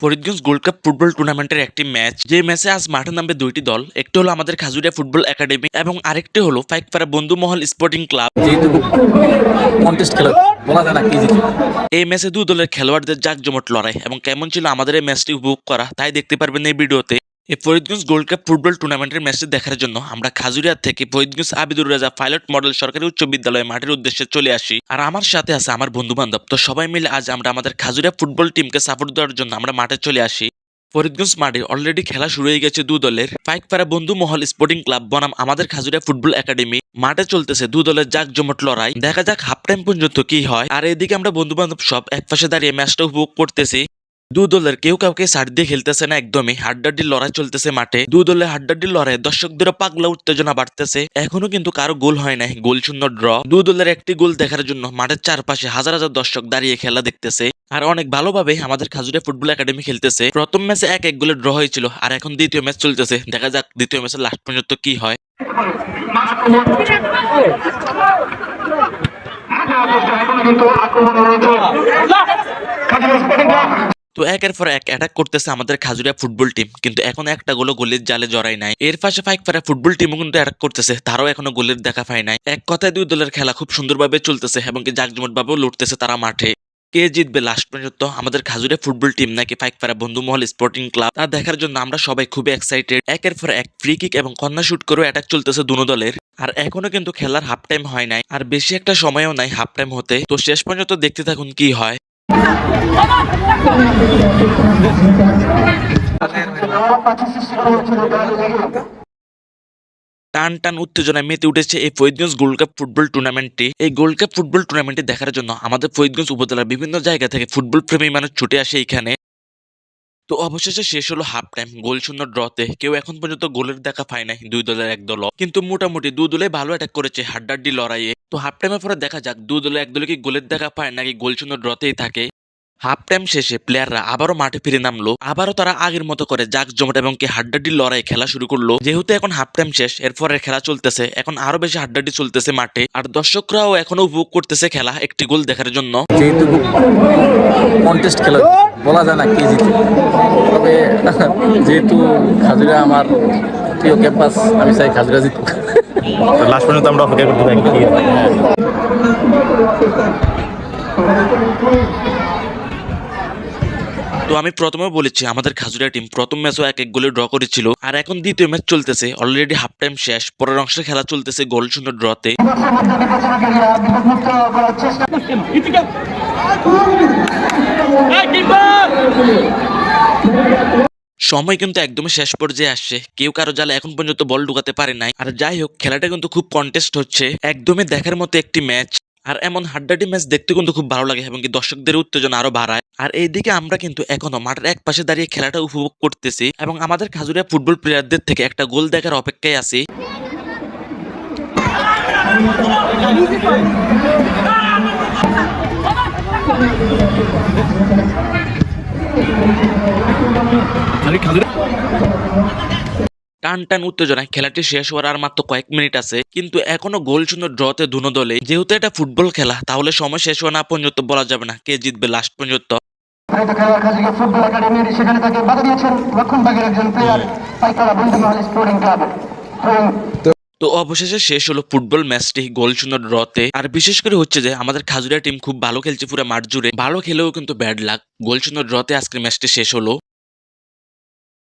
Faridganj gold cup football টুর্নামেন্টের একটি match যে ম্যাচে আজ মাঠে নামবে দুইটি দল একটি হলো আমাদের খাজুরিয়া ফুটবল একাডেমি এবং আরেকটি হলো Phaikpara Bandhumahal sporting club contest খেলা বলা যায় না কে এই ম্যাচে দুই দলের খেলোয়াড়দের জাকজমট লড়াই এবং কেমন ছিল আমাদের এই ম্যাচটি উপভোগ করা তাই দেখতে পারবেন এই ভিডিওতে। এই ফরিদগঞ্জ গোল্ড কাপ ফুটবল টুর্নামেন্টের ম্যাচটি দেখার জন্য আমরা খাজুরিয়া থেকে ফরিদগঞ্জ আবিদুর রাজা পাইলট মডেল সরকারি উচ্চ বিদ্যালয় মাঠের উদ্দেশ্যে চলে আসি। আর আমার সাথে আছে আমার বন্ধু বান্ধব তো সবাই মিলে আজ আমরা আমাদের খাজুরিয়া ফুটবল টিমকে সাপোর্ট দেওয়ার জন্য আমরা মাঠে চলে আসি। ফরিদগঞ্জ মাঠে অলরেডি খেলা শুরু হয়ে গেছে দু দলের। পাইকপাড়া বন্ধু মহল স্পোর্টিং ক্লাব বনাম আমাদের খাজুরিয়া ফুটবল একাডেমি মাঠে চলতেছে দু দলের জাক জমট লড়াই। দেখা যাক হাফ টাইম পর্যন্ত কি হয়। আর এদিকে আমরা বন্ধু বান্ধব সব এক পাশে দাঁড়িয়ে ম্যাচটা উপভোগ করতেছি। দু দলের কেউ কাউকে সাইড দিয়ে খেলতেছে না একদমই। হাড্ডাড্ডি লড়াই চলতেছে মাঠে। দু দলের হাড্ডাড্ডি লড়াই দর্শকদেরও পাগলা উত্তেজনা বাড়তেছে। এখনও কিন্তু কারও গোল হয় নাই। গোল শূন্য, ড্র। দু দলের একটি গোল দেখার জন্য মাঠের চারপাশে হাজার হাজার দর্শক দাঁড়িয়ে খেলা দেখতেছে। আর অনেক ভালোভাবে আমাদের খাজুরিয়া ফুটবল একাডেমি খেলতেছে। প্রথম ম্যাচে এক এক গোলে ড্র হয়েছিল। আর এখন দ্বিতীয় ম্যাচ চলতেছে। দেখা যাক দ্বিতীয় ম্যাচের লাস্ট পর্যন্ত কি হয়। কিন্তু আক্রমণ তো একের পর এক অ্যাটাক করতেছে আমাদের খাজুরিয়া ফুটবল টিম কিন্তু এখন একটা গোলও গোলের জালে জড়াই নাই। এর পাশে ফাইকপাড়া ফুটবল টিমও কিন্তু অ্যাটাক করতেছে, তারাও এখনও গোলের দেখা পায় নাই। এক কথায় দুই দলের খেলা খুব সুন্দরভাবে চলতেছে, এবং কি জাকজমট ভাবেও লড়তেছে তারা মাঠে। কে জিতবে লাস্ট পর্যন্ত? আমাদের খাজুরিয়া ফুটবল টিম নাকি ফাইক ফাইকপাড়া বন্ধুমহল স্পোর্টিং ক্লাব তা দেখার জন্য আমরা সবাই খুবই এক্সাইটেড একের পর এক ফ্রি কিক এবং কন্যা শুট করেও অ্যাটাক চলতেছে দুনো দলের। আর এখনও কিন্তু খেলার হাফ টাইম হয় নাই, আর বেশি একটা সময়ও নাই হাফ টাইম হতে। তো শেষ পর্যন্ত দেখতে থাকুন কি হয়। টান টান উত্তেজনায় মেতে উঠেছে এই ফরিদগঞ্জ গোল্ড কাপ ফুটবল টুর্নামেন্টটি। এই গোল্ড কাপ ফুটবল টুর্নামেন্টটি দেখার জন্য আমাদের ফরিদগঞ্জ উপজেলার বিভিন্ন জায়গা থেকে ফুটবল প্রেমী মানুষ ছুটে আসে এখানে। তো অবশেষে শেষ হলো হাফ টাইম গোল শূন্য ড্রতে। কেউ এখন পর্যন্ত গোলের দেখা পায় নাই, দুই দলের এক দল। কিন্তু মোটামুটি দু দলে ভালো অ্যাটাক করেছে হাড্ডাড্ডি লড়াইয়ে। তো হাফ টাইমের পরে দেখা যাক দু দলে এক দলে কি গোলের দেখা পায় নাকি গোল শূন্য ড্রতেই থাকে। হাফ টাইম শেষে প্লেয়াররা আবারও মাঠে ফিরে নামলো। আবারও তারা আগের মতো করে জাক জমট এবং কি হাড্ডাড্ডি লড়াই খেলা শুরু করল। যেহেতু এখন হাফ টাইম শেষ এরপরে খেলা চলতেছে। এখন আরও বেশি হাড্ডাড্ডি চলতেছে মাঠে। আর দর্শকরাও এখনও উপভোগ করতেছে খেলা একটি গোল দেখার জন্য। যেহেতু কন্টেস্ট খেলা বলা যায় না কে জিতে। তবে যেহেতু খাজুরা আমার প্রিয় ক্যাম্পাস আমি চাই খাজুরা জিতুক। লাস্ট পর্যন্ত আমরা অপেক্ষা করতে থাকি। তো আমি প্রথমে বলেছি, আমাদের খাজুরিয়া টিম প্রথম ম্যাচও এক এক গোলে ড্র করেছিল, আর এখন দ্বিতীয় ম্যাচ চলতেছে। অলরেডি হাফ টাইম শেষ, পরের অংশে খেলা চলতেছে গোল শূন্য ড্রতে সময় কিন্তু একদমই শেষ পর্যায়ে আসছে। কেউ কারও জালে এখন পর্যন্ত বল ঢুকাতে পারে নাই। আর যাই হোক, খেলাটা কিন্তু খুব কন্টেস্ট হচ্ছে। একদমই দেখার মতো একটি ম্যাচ আর এমন হাড্ডাডি ম্যাচ দেখতে কিন্তু খুব ভালো লাগে এবং কি দর্শকদের উত্তেজনা আরও বাড়ায়। আর এইদিকে আমরা কিন্তু এখনও মাঠের এক পাশে দাঁড়িয়ে খেলাটা উপভোগ করতেছি এবং আমাদের খাজুরিয়া ফুটবল প্লেয়ারদের থেকে একটা গোল দেখার অপেক্ষায় আছি। টান টান উত্তেজনায় খেলাটি শেষ হওয়ার আর মাত্র কয়েক মিনিট আছে কিন্তু এখনও গোল শূন্য ড্রতে দুনো দলে। যেহেতু এটা ফুটবল খেলা তাহলে সময় শেষ হওয়া না পর্যন্ত বলা যাবে না কে জিতবে লাস্ট পর্যন্ত। হয়তো খেলার কাজে ফুটবল একাডেমির সেখানে তাকে বাধা দিয়েছেন রক্ষণভাগের একজন player Paikara Bandhumahal sporting club তো অবশেষে শেষ হলো ফুটবল ম্যাচটি গোল শূন্য ড্রতে। আর বিশেষ করে হচ্ছে যে আমাদের খাজুরিয়া টিম খুব ভালো খেলছে পুরো মাঠ জুড়ে। ভালো খেলেও কিন্তু ব্যাড লাক গোল শূন্য ড্রতে আজকের ম্যাচটি শেষ হলো।